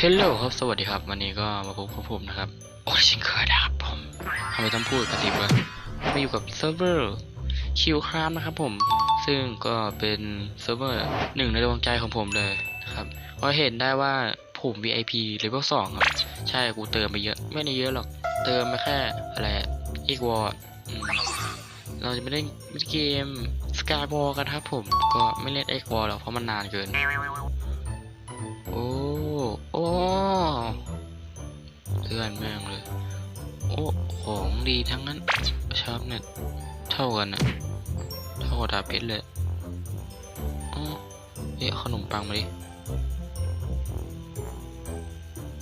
ฮลโหลครับ สวัสดีครับ วันนี้ก็มาพบกับผมนะครับ โอ้ชิงเคยนะครับผมทำไมต้องพูดกะติบว่ามาอยู่กับเซิร์ฟเวอร์คิวครามนะครับผม ซึ่งก็เป็นเซิร์ฟเวอร์หนึ่งในดวงใจของผมเลยนะครับเพราะเห็นได้ว่าผม VIP level 2ครับ ใช่กูเติมไปเยอะ ไม่ได้เยอะหรอก เติมไปแค่อะไรอีกวอร์เราจะไม่เล่นเกมสกายบอลกันครับผม ก็ไม่เล่นเอ็กวอลหรอกเพราะมันนานเกิน โอ้ โอ้เลื่อนแม่งเลย โอ้ ของดีทั้งนั้น ชาร์ปเน็ตเท่ากันนะเท่ากับดาเพชรเลยอ๋อเอ๊ะขนมปังมาดิ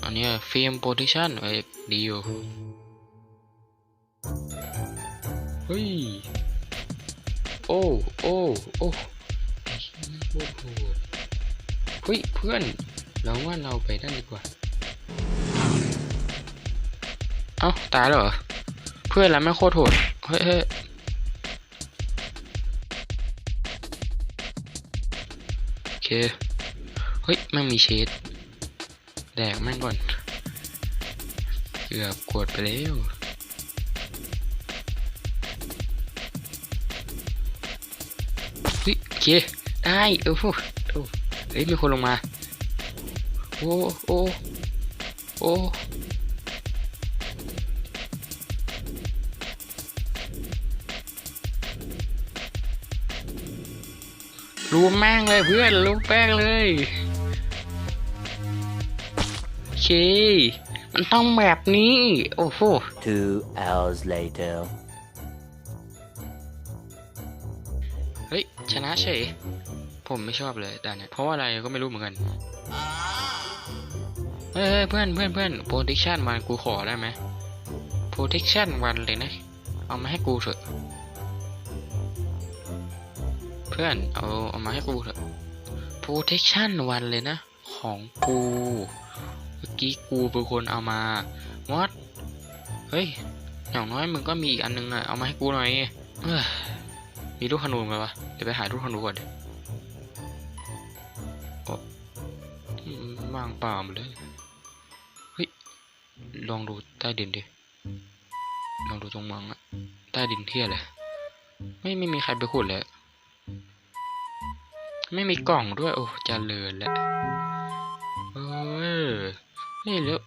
อันนี้ฟิล์มโปรเทคชั่นไอ้ยดีอยู่ เฮ้ย โอ้ โอ้ โอ้โอ้โหเฮ้ย เพื่อน เราว่าเราไปนั่นดีกว่า เอ้า ตายแล้วเหรอ เพื่อนเราไม่โคตรโหด เฮ้ยเฮ้ยโอเค เฮ้ยแม่งมีเชดแดกแม่งก่อน เกือบกดไปแล้วเฮ้ยโอเค ได้ โอ้โหโอ้เฮ้ยมีคนลงมา โอ้โอ้โอ้รวมแม่งเลยเพื่อนรวมแป้งเลยโอเคมันต้องแบบนี้ โอ้โห Two hours later. เฮ้ย ชนะเฉยผมไม่ชอบเลยด่านเนี้ยเพราะว่าอะไรก็ไม่รู้เหมือนกัน เฮ้ยเพื่อนเพื่อนเพื่อน protection วันกูขอได้ไหม protection วันเลยนะ เอามาให้กูเถอะ เพื่อนเอาเอามาให้กูเถอะ protection วันเลยนะ ของกูเมื่อกี้กูเป็นคนเอามา what เฮ้ยอย่างน้อยมึงก็มีอีกอันนึงอะเอามาให้กูหน่อยเอ้ยมีลูกขนูนไหมวะเดี๋ยวไปหาลูกขนูก่อนโอ้ ว่างเปล่าหมดเลย เฮ้ย ลองดูใต้ดินดิ ลองดูตรงมืองอะใต้ดินเที่ยเลยไม่ไม่มีใครไปขุดเลย ไม่มีกล่องด้วย โอ้เจะเลินแล้วเออนี่แล้ว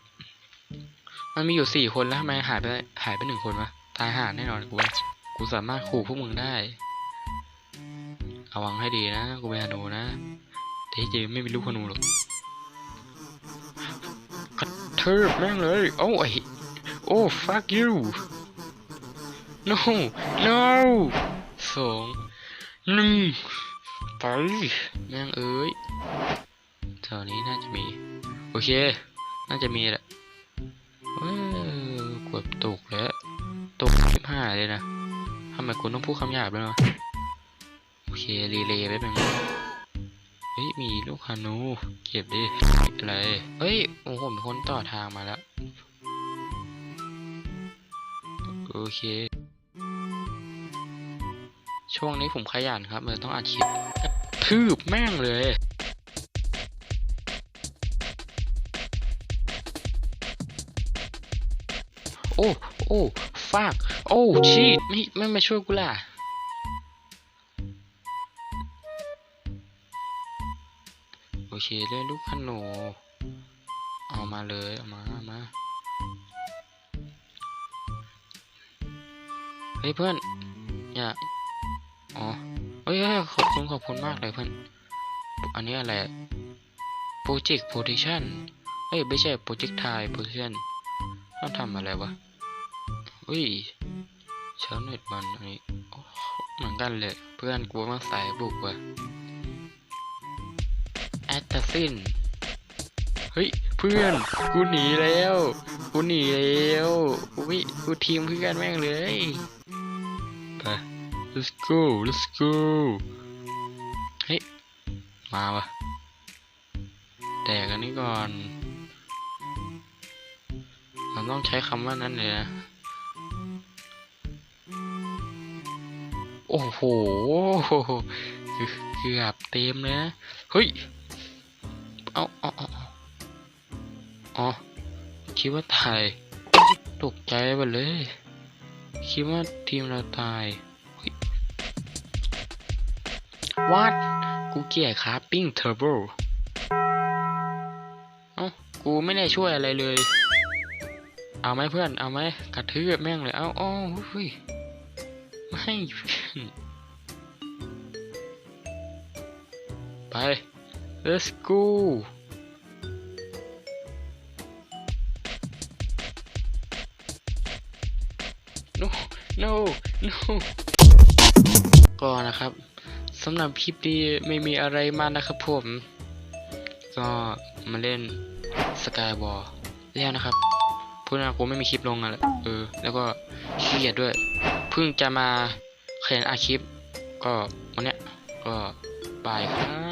มันมีอยู่สี่คนแล้วทำไมหายไปหายไปหนึ่งคนวะ ตายห่าแน่นอนกูกูสามารถขู่พวกมึงได้ระวังให้ดีนะ กูเป็นฮนูนะแต่ที่จริงไม่มีลูกฮนูหรอก ทิบแม่งเลย โอ้ไอโอ้ fuck you no no สองหนึ่งไปแม่งเอ้ยแถวนี้น่าจะมี โอเค น่าจะมีแหละเออกดตกแล้ว ตกสิบห้าเลยนะทำไมคุณต้องพูดคำหยาบด้วยวะโอเค รีเลย์ไปเป็นง เฮ้ยมีลูกฮานู เก็บดิอะไรเฮ้ยโอ้โหมีคนต่อทางมาแล้ว โอเค ช่วงนี้ผมขยันครับเลยต้องอัดคลิปทืบแม่งเลยโอ้ โอ้ ฟาก โอ้ชีตไม่ ไม่มาช่วยกูล่ะ เคเล่นลูกขนูเอามาเลยเอามาเอามาเฮ้ยเพื่อน อย่า อ๋อเฮ้ยขอบคุณขอบคุณมากเลยเพื่อน อันนี้อะไร Project Protection เฮ้ยไม่ใช่ Project Time Protection ต้องทำอะไรวะอุ้ยเช้าเน็ตมันอันนี้เหมือนกันเลย เพื่อนกูมาสายบุกว่ะ แอตตาซินเฮ้ยเพื่อนกูหนีแล้วกูหนีแล้วอุ้ยกูทีมเพื่อนแม่งเลยไป let's go let's go เฮ้ยมาวะแดกอันนี้ก่อนเราต้องใช้คำว่านั้นเลยนะโอ้โหเกือบเต็มเลยนะเฮ้ย เอาเอาเอาอาอ๋อ คิดว่าตาย ตกใจไปเลย คิดว่าทีมเราตาย วัด กูเกลียดคราฟปิ้งเทอร์โบ เอ้า กูไม่ได้ช่วยอะไรเลย เอาไหมเพื่อน เอาไหมกระทืบแม่งเลย เอาอาเฮ้ย ไม่ ไป let's go no no no ก็นะครับสำหรับคลิปนี้ไม่มีอะไรมากนะครับผม ก็มาเล่นสกายวอลแล้วนะครับพูดนะกูไม่มีคลิปลงอะเออ แล้วก็ขี้เกียจด้วย เพิ่งจะมาเขียนอาคลิป ก็วันเนี้ยก็บายครับ